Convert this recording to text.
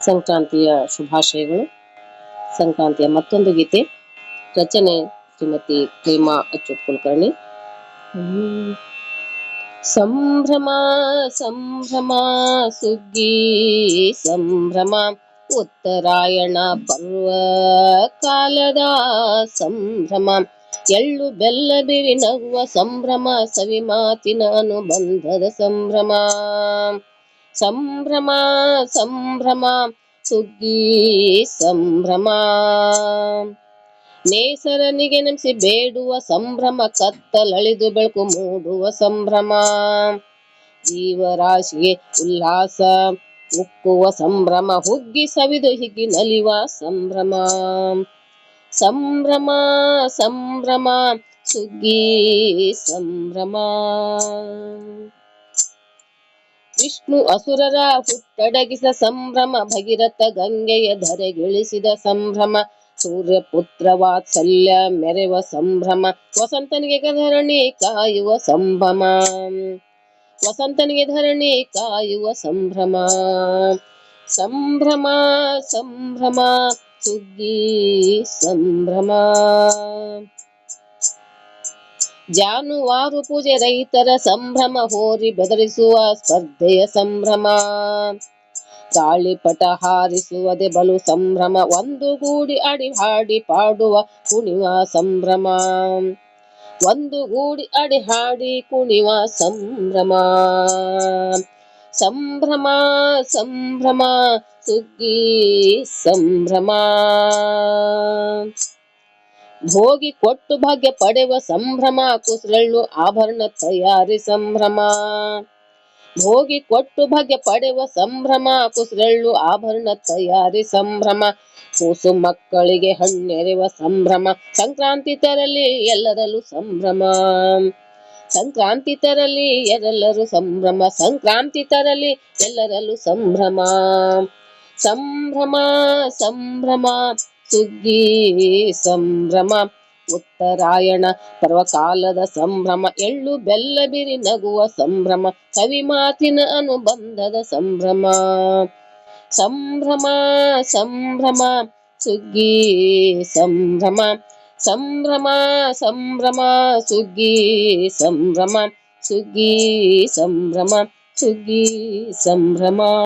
ಸಂಕ್ರಾಂತಿಯ ಶುಭಾಶಯಗಳು. ಸಂಕ್ರಾಂತಿಯ ಮತ್ತೊಂದು ಗೀತೆ. ರಚನೆ ಶ್ರೀಮತಿ ಪ್ರೇಮಾ ಅಚ್ಯುತ್ ಕುಲಕರ್ಣಿ. ಸಂಭ್ರಮ ಸಂಭ್ರಮ, ಸುಗ್ಗಿ, ಸಂಭ್ರಮ, ಉತ್ತರಾಯಣ ಪರ್ವ ಕಾಲದ ಸಂಭ್ರಮ. ಎಳ್ಳು ಬೆಲ್ಲ ಬಿರಿ ನಗುವ ಸಂಭ್ರಮ ಸವಿ ಮಾತಿನ ಅನುಬಂಧದ ಸಂಭ್ರಮ. ಸಂಭ್ರಮ ಸಂಭ್ರಮ, ಸುಗ್ಗಿ ಸಂಭ್ರಮ. ನೇಸರನಿಗೆ ನೆನೆಸಿ ಬೇಡುವ ಸಂಭ್ರಮ, ಕತ್ತಲಳಿದು ಬೆಳಕು ಮೂಡುವ ಸಂಭ್ರಮ. ಜೀವರಾಶಿಗೆ ಉಲ್ಲಾಸ, ಉಕ್ಕುವ ಸಂಭ್ರಮ, ಹುಗ್ಗಿ ಸವಿದು ಹಿಗ್ಗಿ ನಲಿವ ಸಂಭ್ರಮ. ಸಂಭ್ರಮ ಸಂಭ್ರಮ, ಸುಗ್ಗಿ ಸಂಭ್ರಮ. ವಿಷ್ಣು ಅಸುರರ ಹುಟ್ಟಡಗಿಸ ಸಂಭ್ರಮ, ಭಗೀರಥ ಗಂಗೆಯ ಧರೆಗಿಳಿಸಿದ ಸಂಭ್ರಮ ಸೂರ್ಯ ಪುತ್ರ ವಾತ್ಸಲ್ಯ ಮೆರೆವ ಸಂಭ್ರಮ, ವಸಂತನಿಗೆ ಧರಣಿ ಕಾಯುವ ಸಂಭ್ರಮ, ವಸಂತನಿಗೆ ಧರಣಿ ಕಾಯುವ ಸಂಭ್ರಮ. ಸಂಭ್ರಮ ಸಂಭ್ರಮ, ಸುಗ್ಗಿ ಸಂಭ್ರಮ. ಜಾನುವಾರು ಪೂಜೆ ರೈತರ ಸಂಭ್ರಮ ಹೋರಿ ಬೆದರಿಸುವ ಸ್ಪರ್ಧೆಯ ಸಂಭ್ರಮ. ಗಾಳಿಪಟ ಹಾರಿಸುವುದೇ ಬಲು ಸಂಭ್ರಮ, ಒಂದು ಗೂಡಿ ಅಡಿ ಹಾಡಿ ಪಾಡುವ ಕುಣಿವ ಸಂಭ್ರಮ. ಒಂದು ಗೂಡಿ ಅಡಿ ಹಾಡಿ ಕುಣಿವ ಸಂಭ್ರಮ. ಸಂಭ್ರಮ ಸಂಭ್ರಮ, ಸುಗ್ಗಿ ಸಂಭ್ರಮ. ಭೋಗಿ ಕೊಟ್ಟು ಭಾಗ್ಯ ಪಡೆವ ಸಂಭ್ರಮ, ಕುಸರಳ್ಳು ಆಭರಣ ತಯಾರಿ ಸಂಭ್ರಮ. ಭೋಗಿ ಕೊಟ್ಟು ಭಾಗ್ಯ ಪಡೆವ ಸಂಭ್ರಮ, ಕುಸರಳ್ಳು ಆಭರಣ ತಯಾರಿ ಸಂಭ್ರಮ. ಕೂಸು ಮಕ್ಕಳಿಗೆ ಹಣ್ಣೆರೆವ ಸಂಭ್ರಮ, ಸಂಕ್ರಾಂತಿ ತರಲಿ ಎಲ್ಲರಲ್ಲೂ ಸಂಭ್ರಮ. ಸಂಕ್ರಾಂತಿ ತರಲಿ ಎಲ್ಲರೂ ಸಂಭ್ರಮ, ಸಂಕ್ರಾಂತಿ ತರಲಿ ಎಲ್ಲರಲ್ಲೂ ಸಂಭ್ರಮ. ಸಂಭ್ರಮ ಸಂಭ್ರಮ. ಸುಗ್ಗಿ ಸಂಭ್ರಮ, ಉತ್ತರಾಯಣ ಪರ್ವಕಾಲದ ಸಂಭ್ರಮ, ಎಳ್ಳು ಬೆಲ್ಲ ಬಿರಿ ನಗುವ ಸಂಭ್ರಮ, ಕವಿ ಮಾತಿನ ಅನುಬಂಧದ ಸಂಭ್ರಮ. ಸಂಭ್ರಮ ಸಂಭ್ರಮ, ಸುಗ್ಗಿ ಸಂಭ್ರಮ ಸಂಭ್ರಮ ಸಂಭ್ರಮ, ಸುಗ್ಗಿ ಸಂಭ್ರಮ ಸುಗ್ಗಿ ಸಂಭ್ರಮ ಸುಗ್ಗಿ ಸಂಭ್ರಮ.